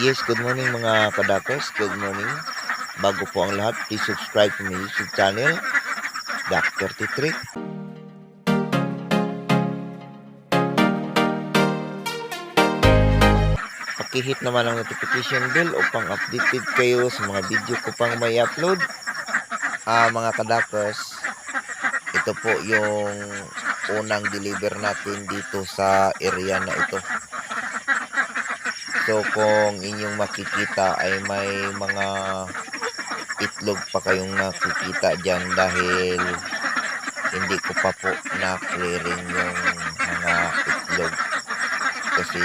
Yes, good morning mga kadakers. Good morning. Bago po ang lahat, please subscribe to my YouTube channel, Dak33. Pakihit naman ang notification bell upang updated kayo sa mga video ko pang may upload. Ah, mga kadakers, ito po yung unang deliver natin dito sa area na ito. So kung inyong makikita ay may mga itlog pa kayong nakikita dyan dahil hindi ko pa po na-clearing yung mga itlog kasi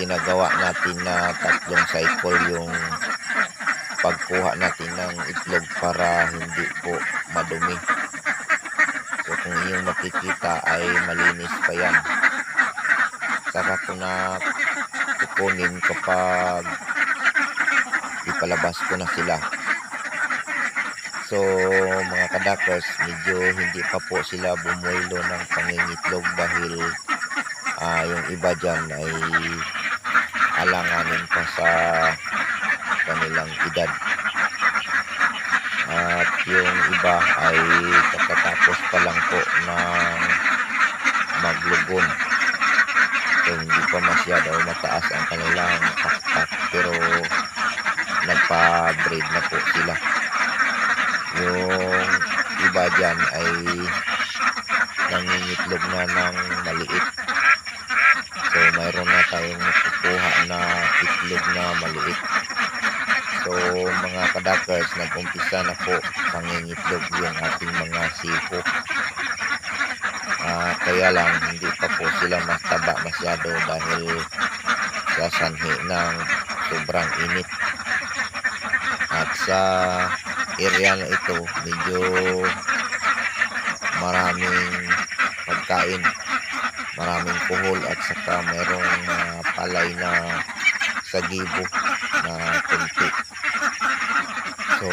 ginagawa natin na tatlong cycle yung pagkuha natin ng itlog para hindi po madumi. So kung inyong makikita ay malinis pa yan. Saka ko na kukunin kapag ipalabas ko na sila. So mga kadakers, medyo hindi pa po sila bumuelo ng pangingitlog dahil ah, yung iba dyan ay alanganin pa sa kanilang edad. At yung iba ay kakatapos pa lang po ng maglugon. So hindi pa masyado mataas ang kanilang pakpak pero nagpa-breed na po sila. Yung iba dyan ay nangingitlog na ng maliit. So mayroon na tayong nakukuha na itlog na maliit. So mga kadakers, nag-umpisa na po pangingitlog yung ating mga siko. Ah, kaya lang hindi pa po sila mataba masyado dahil sa sanhi ng sobrang init. At sa area na ito, medyo maraming pagkain, maraming kuhol at saka mayroong ah, palay na sagibo na kunti. So,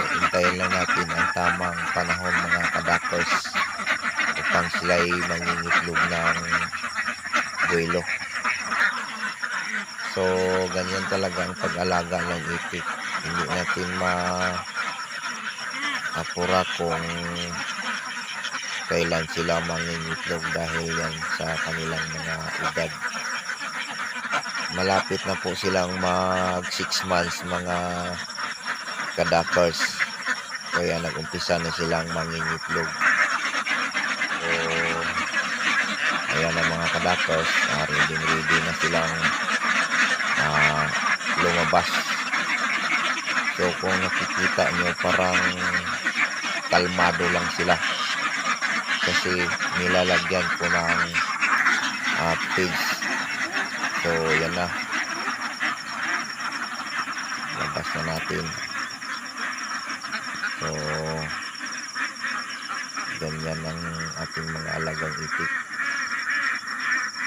hintayin lang natin ang tamang panahon mga kadakers upang sila'y mangingitlog ng buwelo. So, ganyan talaga ang pag-alaga ng itik. Hindi natin ma apura kung kailan sila mangingitlog dahil yan sa kanilang mga edad. Malapit na po silang mag 6 months mga kadakers. Kaya nag-umpisa na silang mangingitlog. So, kadakers. Uh, ready ready na silang ah, lumabas. So, kung nakikita nyo, parang kalmado lang sila. Kasi nilalagyan ko ng uh, pigs. So, yan na. Labas na natin. So, ganyan ang ating mga alagang itik.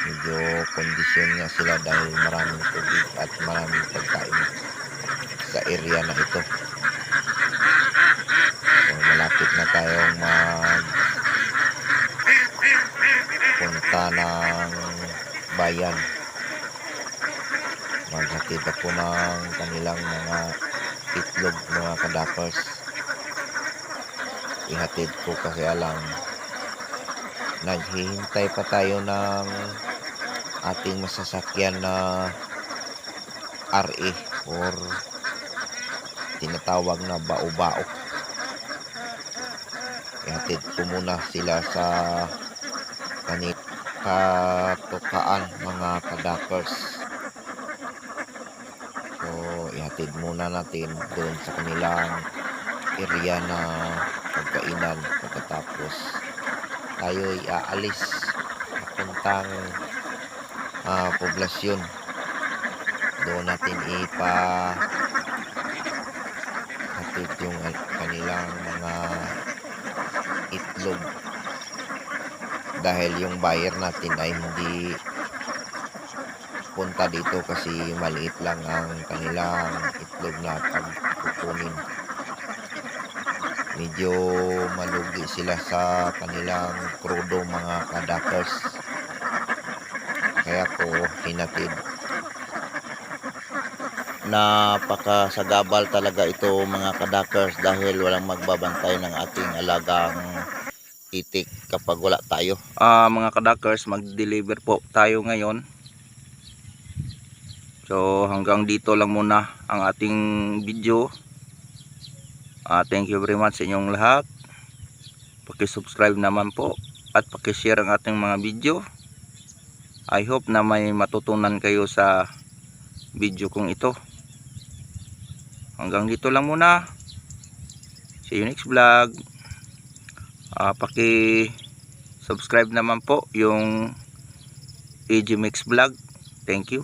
Medyo kondisyon nga sila dahil maraming tubig at maraming pagkain sa area na ito. So, malapit na tayong mag punta ng bayan. Maghatid ako ng kanilang mga itlog mga kadakers. Ihatid ko kasi alang naghihintay pa tayo ng ating masasakyan na RE or tinatawag na bao-bao. Ihatid ko muna sila sa kanil katukaan mga kadakers. So, ihatid muna natin doon sa kanilang area na pagkainan pagkatapos tayo ay aalis papuntang ah, poblasyon. Doon natin ipa hatid yung kanilang mga itlog. Dahil yung buyer natin ay hindi punta dito kasi maliit lang ang kanilang itlog na pagkukunin. Medyo malugi sila sa kanilang krudo mga kadakers kaya ko hinatid napakasagabal talaga ito mga kadakers dahil walang magbabantay ng ating alagang itik kapag wala tayo. Ah, mga kadakers, mag-deliver po tayo ngayon. So hanggang dito lang muna ang ating video. Ah, thank you very much sa inyong lahat. Paki-subscribe naman po at paki-share ang ating mga video. I hope na may matutunan kayo sa video kong ito. Hanggang dito lang muna. See you next vlog. Ah, paki subscribe naman po yung AG Mix Vlog. Thank you.